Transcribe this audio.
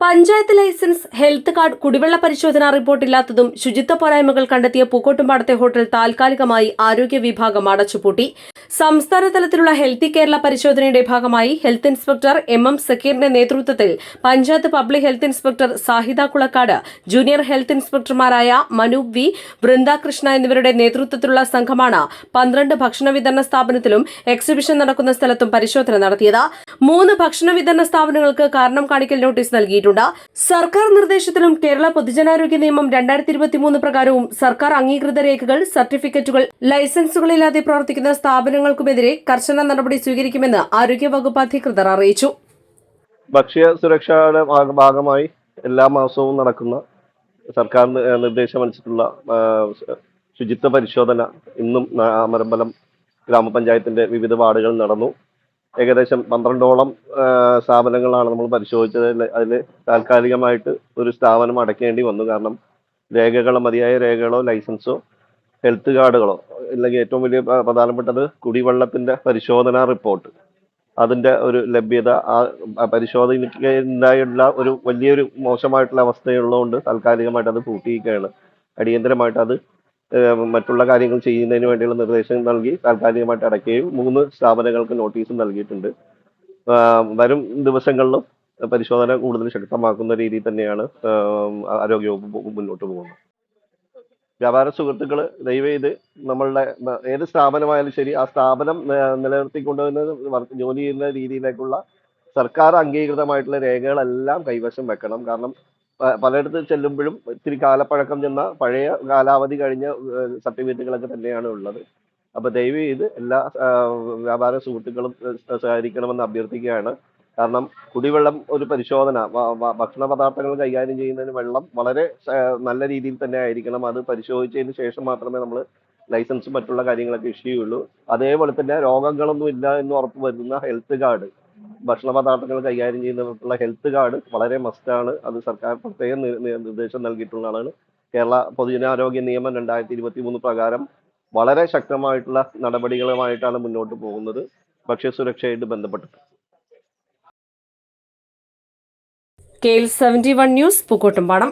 Panchayat licence health card കുടിവെള്ള പരിശോധനാ റിപ്പോർട്ടില്ലാത്തതും ശുചിത്വ പോരായ്മകൾ കണ്ടെത്തിയ പൂക്കോട്ടുംപാടത്തെ ഹോട്ടൽ താൽക്കാലികമായി ആരോഗ്യ വിഭാഗം അടച്ചുപൂട്ടി. സംസ്ഥാന തലത്തിലുള്ള ഹെൽത്തി കേരള പരിശോധനയുടെ ഭാഗമായി ഹെൽത്ത് ഇൻസ്പെക്ടർ എം എം സക്കീറിന്റെ നേതൃത്വത്തിൽ panchayat public health inspector Sahida Kulakkad junior health ഇൻസ്പെക്ടർമാരായ Manoop V Vrindakrishna എന്നിവരുടെ നേതൃത്വത്തിലുള്ള സംഘമാണ് പന്ത്രണ്ട് ഭക്ഷണ വിതരണ സ്ഥാപനത്തിലും എക്സിബിഷൻ നടക്കുന്ന സ്ഥലത്തും പരിശോധന നടത്തിയത്. മൂന്ന് ഭക്ഷണ വിതരണ സ്ഥാപനങ്ങൾക്ക് കാരണം കാണിക്കൽ നോട്ടീസ് നൽകിയിട്ടുണ്ട്. സർക്കാർ നിർദ്ദേശത്തിലും കേരള പൊതുജനാരോഗ്യ നിയമം രണ്ടായിരത്തി ഇരുപത്തിമൂന്ന് പ്രകാരവും സർക്കാർ അംഗീകൃത രേഖകൾ സർട്ടിഫിക്കറ്റുകൾ ലൈസൻസുകളില്ലാതെ പ്രവർത്തിക്കുന്ന സ്ഥാപനങ്ങൾക്കുമെതിരെ കർശന നടപടി സ്വീകരിക്കുമെന്ന് ആരോഗ്യവകുപ്പ് അധികൃതർ അറിയിച്ചു. ഭക്ഷ്യ സുരക്ഷയുടെ ഭാഗ- ഭാഗമായി എല്ലാ മാസവും നടക്കുന്ന സർക്കാർ നിർദ്ദേശം നിർദ്ദേശമനുസരിച്ചുള്ള ശുചിത്വ പരിശോധന ഇന്നും മരമ്പലം ഗ്രാമപഞ്ചായത്തിന്റെ വിവിധ വാർഡുകളിൽ നടന്നു. ഏകദേശം പന്ത്രണ്ടോളം സ്ഥാപനങ്ങളാണ് നമ്മൾ പരിശോധിച്ചത്. അതിൽ താൽക്കാലികമായിട്ട് ഒരു സ്ഥാപനം അടയ്ക്കേണ്ടി വന്നു. കാരണം രേഖകളോ മതിയായ രേഖകളോ ലൈസൻസോ ഹെൽത്ത് കാർഡുകളോ അല്ലെങ്കിൽ ഏറ്റവും വലിയ പ്ര- പ്രധാനപ്പെട്ടത് കുടിവെള്ളത്തിന്റെ പരിശോധനാ റിപ്പോർട്ട്. അതിന്റെ ഒരു ലഭ്യത ആ പരിശോധനയ്ക്കുണ്ടായുള്ള ഒരു വലിയൊരു മോശമായിട്ടുള്ള അവസ്ഥയുള്ളതുകൊണ്ട് താൽക്കാലികമായിട്ട് അത് പൂട്ടിയിരിക്കുകയാണ് അടിയന്തരമായിട്ട് അത് മറ്റുള്ള കാര്യങ്ങൾ ചെയ്യുന്നതിന് വേണ്ടിയുള്ള നിർദ്ദേശം നൽകി താൽക്കാലികമായിട്ട് അടയ്ക്കുകയും മൂന്ന് സ്ഥാപനങ്ങൾക്ക് നോട്ടീസും നൽകിയിട്ടുണ്ട്. വരും ദിവസങ്ങളിലും പരിശോധന കൂടുതൽ ശക്തമാക്കുന്ന രീതിയിൽ തന്നെയാണ് ആരോഗ്യവകുപ്പ് മുന്നോട്ട് പോകുന്നത്. വ്യാപാര സുഹൃത്തുക്കൾ ദയവേത് നമ്മളുടെ ഏത് സ്ഥാപനമായാലും ശരി ആ സ്ഥാപനം ന- നിലനിർത്തിക്കൊണ്ട് തന്നെ വർക്ക് ജോലി ചെയ്യുന്ന രീതിയിലേക്കുള്ള സർക്കാർ അംഗീകൃതമായിട്ടുള്ള രേഖകളെല്ലാം കൈവശം വെക്കണം. കാരണം പലയിടത്ത് ചെല്ലുമ്പോഴും ഇത്തിരി കാലപ്പഴക്കം ചെന്ന പഴയ കാലാവധി കഴിഞ്ഞ സർട്ടിഫിക്കറ്റുകളൊക്കെ തന്നെയാണ് ഉള്ളത്. അപ്പൊ ദയവ് ചെയ്ത് എല്ലാ വ്യാപാര സുഹൃത്തുക്കളും സഹകരിക്കണമെന്ന് അഭ്യർത്ഥിക്കുകയാണ്. കാരണം കുടിവെള്ളം ഒരു പരിശോധന ഭക്ഷണ പദാർത്ഥങ്ങൾ കൈകാര്യം ചെയ്യുന്നതിന് വെള്ളം വളരെ നല്ല രീതിയിൽ തന്നെ ആയിരിക്കണം. അത് പരിശോധിച്ചതിന് ശേഷം മാത്രമേ നമ്മൾ ലൈസൻസും മറ്റുള്ള കാര്യങ്ങളൊക്കെ ഇഷ്യൂ ചെയ്യുള്ളൂ. അതേപോലെ തന്നെ രോഗങ്ങളൊന്നും ഇല്ല എന്ന് ഉറപ്പ് വരുന്ന ഹെൽത്ത് കാർഡ്. ഭക്ഷണ പദാർത്ഥങ്ങൾ കൈകാര്യം ചെയ്യുന്നവർക്കുള്ള ഹെൽത്ത് കാർഡ് വളരെ മസ്റ്റാണ് അത് സർക്കാർ പ്രത്യേകം നിർദ്ദേശം നൽകിയിട്ടുള്ളതാണ് കേരള പൊതുജനാരോഗ്യ നിയമം രണ്ടായിരത്തി ഇരുപത്തി മൂന്ന് പ്രകാരം വളരെ ശക്തമായിട്ടുള്ള നടപടികളുമായിട്ടാണ് മുന്നോട്ട് പോകുന്നത്. ഭക്ഷ്യസുരക്ഷയായിട്ട് ബന്ധപ്പെട്ടിട്ട്. K L seventy one news Pookkottumpadam.